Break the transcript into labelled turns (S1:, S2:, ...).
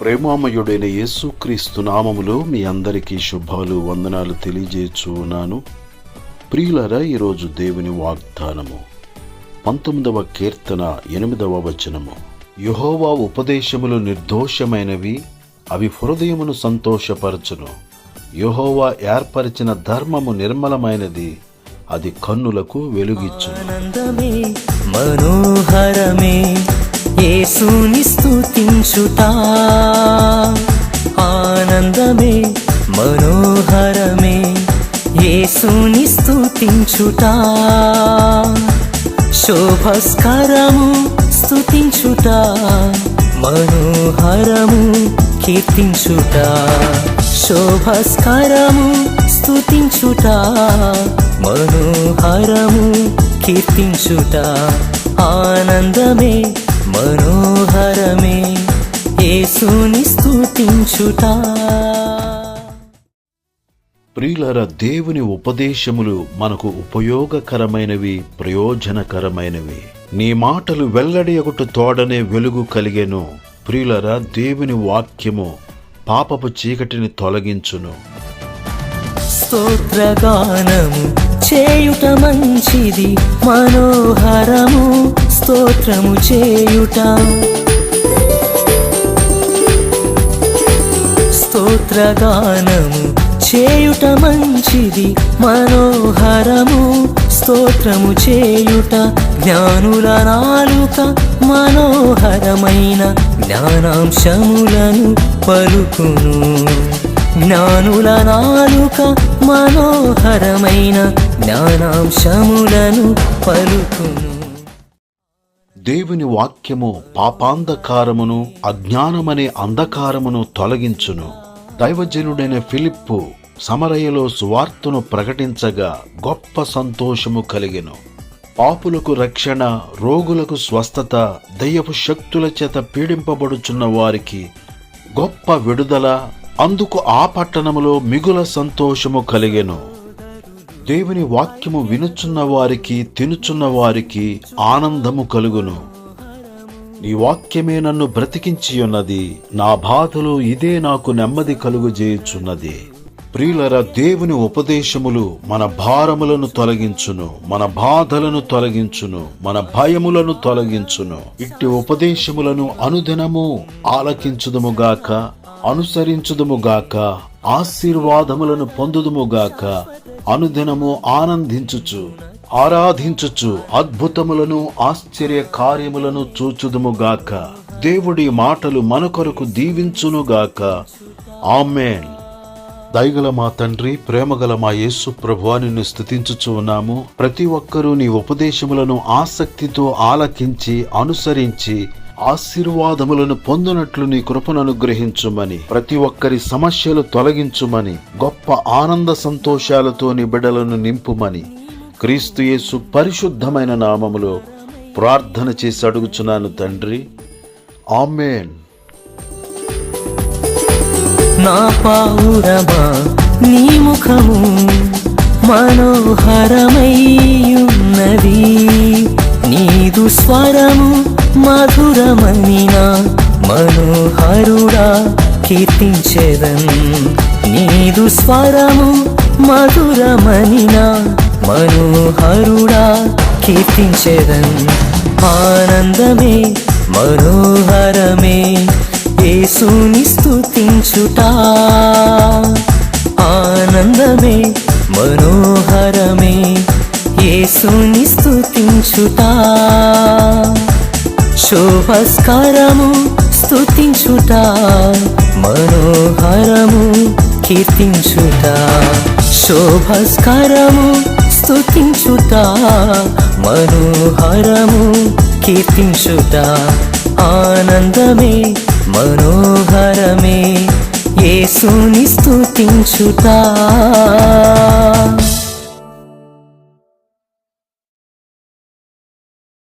S1: ప్రేమామయుడైన యేసుక్రీస్తు నామములో మీ అందరికీ శుభాలు వందనాలు తెలియజేస్తున్నాను ప్రియులరా ఈరోజు దేవుని వాగ్దానము. పంతొమ్మిదవ కీర్తన ఎనిమిదవ వచనము. యహోవా ఉపదేశములు నిర్దోషమైనవి అవి హృదయమును సంతోషపరచును. యహోవా ఏర్పరిచిన ధర్మము నిర్మలమైనది అది కన్నులకు
S2: వెలుగిచ్చు మనోహరమే యేసుని స్తుతించుట ఆనందమే మనోహరమే యేసుని స్థుతించుట శోభస్కరము స్థుతించుట మనోహరము కీర్తించుట. శోభస్కరము స్థుతించుట మనోహరము కీర్తించుట. ఆనందమే మనోహరమే. యేసుని
S1: ప్రియులర దేవుని ఉపదేశములు మనకు ఉపయోగకరమైనవి ప్రయోజనకరమైనవి. నీ మాటలు వెల్లడి ఒకటి తోడనే వెలుగు కలిగెను. ప్రియులర దేవుని వాక్యము పాపపు చీకటిని తొలగించును.
S2: స్తోత్రగానము చేయుట మంచిది మనోహరము స్తోత్రము చేయుట. స్తోత్రగానము. చేయుట మంచిది మనోహరము. స్తోత్రము చేయుట జ్ఞానుల నాలుక మనోహరమైన జ్ఞానాంశములను పలుకును. జ్ఞానుల నాలుక మనోహరమైన జ్ఞానాంశములను పలుకును.
S1: దేవుని వాక్యము పాపాంధకారమును అజ్ఞానమనే అంధకారమును తొలగించును. దైవజనుడైన ఫిలిప్పు సమరయలో సువార్తను ప్రకటించగా గొప్ప సంతోషము కలిగెను. పాపులకు రక్షణ రోగులకు స్వస్థత దయ్యపు శక్తుల చేత పీడింపబడుచున్న వారికి గొప్ప విడుదల అందుకు ఆ పట్టణములో మిగుల సంతోషము కలిగెను. దేవుని వాక్యము వినుచున్న వారికి తినుచున్న వారికి ఆనందము కలుగును. నీ వాక్యమే నన్ను బ్రతికించి ఉన్నది నా బాధలు ఇదే నాకు నెమ్మది కలుగుజేయుచున్నది. ప్రియులర దేవుని ఉపదేశములు మన భారములను తొలగించును మన బాధలను తొలగించును మన భయములను తొలగించును. ఇట్టి ఉపదేశములను అనుదినము ఆలకించుదుముగాక అనుసరించుదుముగాక ఆశీర్వాదములను పొందుదుముగాక అనుదినము ఆనందించుచు. ఆరాధించుచు అద్భుతములను ఆశ్చర్య కార్యములను చూచుదుముగాక. దేవుడి మాటలు మన కొరకు దీవించునుగాక. ఆమెన్. దయగల మా తండ్రి ప్రేమగల మా యేసు ప్రభువా నిన్ను స్థుతించుచు ఉన్నాము. ప్రతి ఒక్కరూ నీ ఉపదేశములను ఆసక్తితో ఆలకించి అనుసరించి ఆశీర్వాదములను పొందునట్లు నీ కృపను అనుగ్రహించుమని ప్రతి ఒక్కరి సమస్యలు తొలగించుమని గొప్ప ఆనంద సంతోషాలతో నీ బిడ్డలను నింపుమని క్రీస్తుయేసు పరిశుద్ధమైన నామములో ప్రార్థన చేసి అడుగుచున్నాను తండ్రి. ఆమెన్.
S2: నా పావురమా నీ ముఖము మనోహరమయ్యున్నది. నీదు స్వరము మధురమనిన మనోహరుడా కీర్తించేదన్. నీదు స్వరము మధురమనిన మనోహరుడా కీర్తించేదన్ ఆనందమే మనోహరమే. యేసుని స్తుతించుట ఆనందమే మనోహరమే. యేసుని స్తుతించుట శోభస్కరము స్థుతించుట మనోహరము కీర్తించుట శోభస్కరము స్తుతించుట మనోహరము కీర్తించుట ఆనందమే మనోహరమే యేసుని స్తుతించుట